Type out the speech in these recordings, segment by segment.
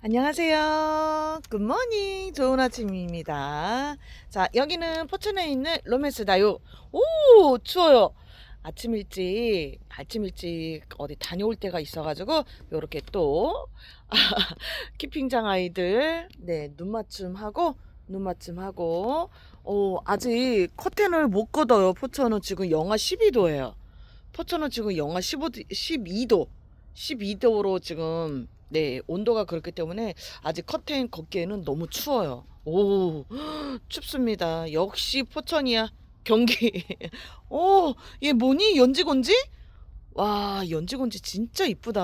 안녕하세요. 굿모닝. 좋은 아침입니다. 자, 여기는 포천에 있는 로맨스다요. 오, 추워요. 아침 일찍, 아침 일찍 어디 다녀올 때가 있어가지고, 요렇게 또, 아, 키핑장 아이들, 네, 눈 맞춤하고, 눈 맞춤하고, 어, 아직 커튼을 못 걷어요. 포천은 지금 영하 12도예요. 포천은 지금 영하 15도, 12도, 12도로 지금, 네, 온도가 그렇기 때문에 아직 커튼 걷기에는 너무 추워요. 오, 춥습니다. 역시 포천이야. 경기. 오, 얘 뭐니? 연지곤지? 와, 연지곤지 진짜 이쁘다.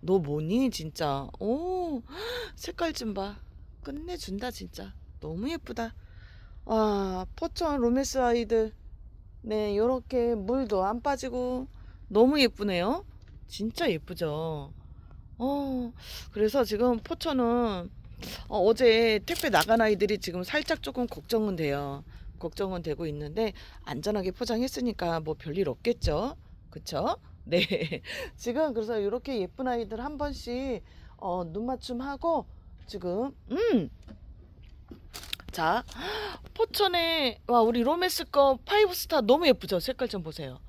너 뭐니? 진짜. 오, 색깔 좀 봐. 끝내준다, 진짜. 너무 예쁘다. 와, 포천 로메스 아이들. 네, 요렇게 물도 안 빠지고 너무 예쁘네요. 진짜 예쁘죠? 어, 그래서 지금 포천은 어, 어제 택배 나간 아이들이 지금 살짝 조금 걱정은 돼요. 걱정은 되고 있는데 안전하게 포장했으니까 뭐 별일 없겠죠. 그쵸? 네. 지금 그래서 이렇게 예쁜 아이들 한 번씩 어, 눈 맞춤하고 지금 음. 자, 포천에 와 우리 로메스 거 파이브 스타 너무 예쁘죠? 색깔 좀 보세요.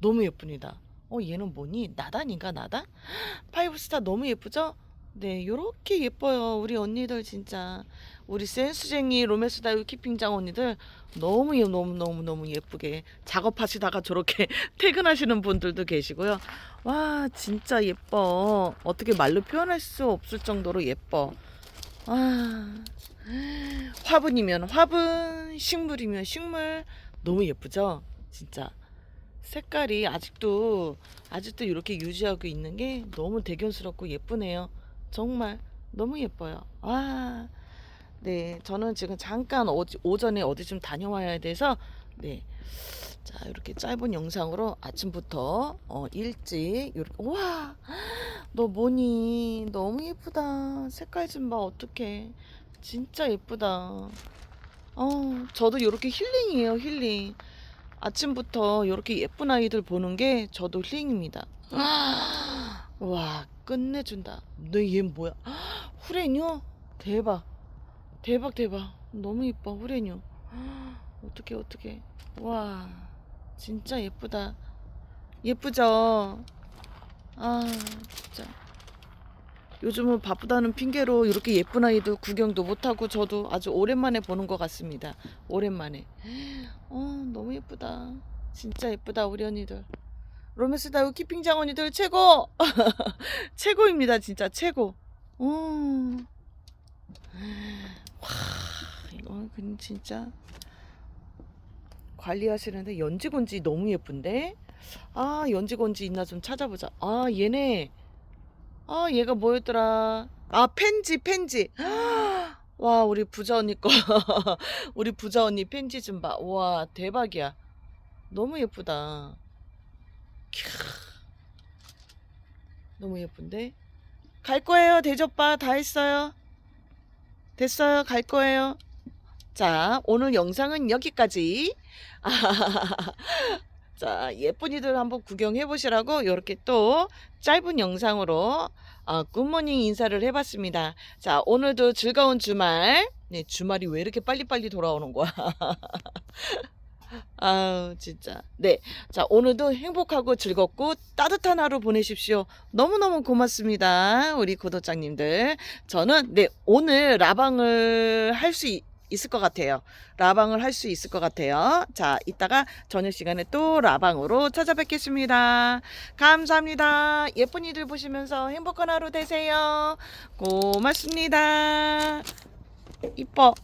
너무 예쁩니다. 어 얘는 뭐니? 나단인가 나단? 파이브스타 너무 예쁘죠? 네, 요렇게 예뻐요. 우리 언니들 진짜. 우리 센스쟁이 로메스 다이브 키핑장 언니들 너무 예- 너무 너무 너무 예쁘게 작업하시다가 저렇게 퇴근하시는 분들도 계시고요. 와, 진짜 예뻐. 어떻게 말로 표현할 수 없을 정도로 예뻐. 와. 화분이면 화분, 식물이면 식물 너무 예쁘죠? 진짜. 색깔이 아직도 아직도 이렇게 유지하고 있는 게 너무 대견스럽고 예쁘네요. 정말 너무 예뻐요. 아, 네, 저는 지금 잠깐 어디, 오전에 어디 좀 다녀와야 돼서 네, 자 이렇게 짧은 영상으로 아침부터 어, 일찍 이렇게 와, 너 뭐니? 너무 예쁘다. 색깔 좀 봐, 어떡해. 진짜 예쁘다. 어, 저도 이렇게 힐링이에요, 힐링. 아침부터 이렇게 예쁜 아이들 보는 게 저도 힐링입니다. 와, 끝내준다. 너얘 뭐야? 후레뇨? 대박. 대박, 대박. 너무 이뻐, 후레뇨. 어떡해, 어떡해. 와, 진짜 예쁘다. 예쁘죠? 아, 진짜. 요즘은 바쁘다는 핑계로 이렇게 예쁜 아이도 구경도 못하고 저도 아주 오랜만에 보는 것 같습니다. 오랜만에. 어, 너무 예쁘다. 진짜 예쁘다, 우리 언니들. 로맨스 다우 키핑장 언니들 최고! 최고입니다, 진짜 최고. 어. 와, 이거 그 진짜 관리하시는데 연지곤지 너무 예쁜데? 아, 연지곤지 있나 좀 찾아보자. 아, 얘네. 아, 얘가 뭐였더라? 아, 펜지, 펜지. 와, 우리 부자 언니 거. 우리 부자 언니 펜지 좀 봐. 와, 대박이야. 너무 예쁘다. 캬. 너무 예쁜데? 갈 거예요, 대접바. 다 했어요. 됐어요. 갈 거예요. 자, 오늘 영상은 여기까지. 자, 예쁜이들 한번 구경해 보시라고 이렇게 또 짧은 영상으로 어, 굿모닝 인사를 해봤습니다. 자, 오늘도 즐거운 주말. 네, 주말이 왜 이렇게 빨리빨리 돌아오는 거야? 아우, 진짜. 네. 자, 오늘도 행복하고 즐겁고 따뜻한 하루 보내십시오. 너무너무 고맙습니다. 우리 구독자님들. 저는, 네, 오늘 라방을 할 수 있을 것 같아요. 라방을 할 수 있을 것 같아요. 자, 이따가 저녁 시간에 또 라방으로 찾아뵙겠습니다. 감사합니다. 예쁜 이들 보시면서 행복한 하루 되세요. 고맙습니다. 이뻐.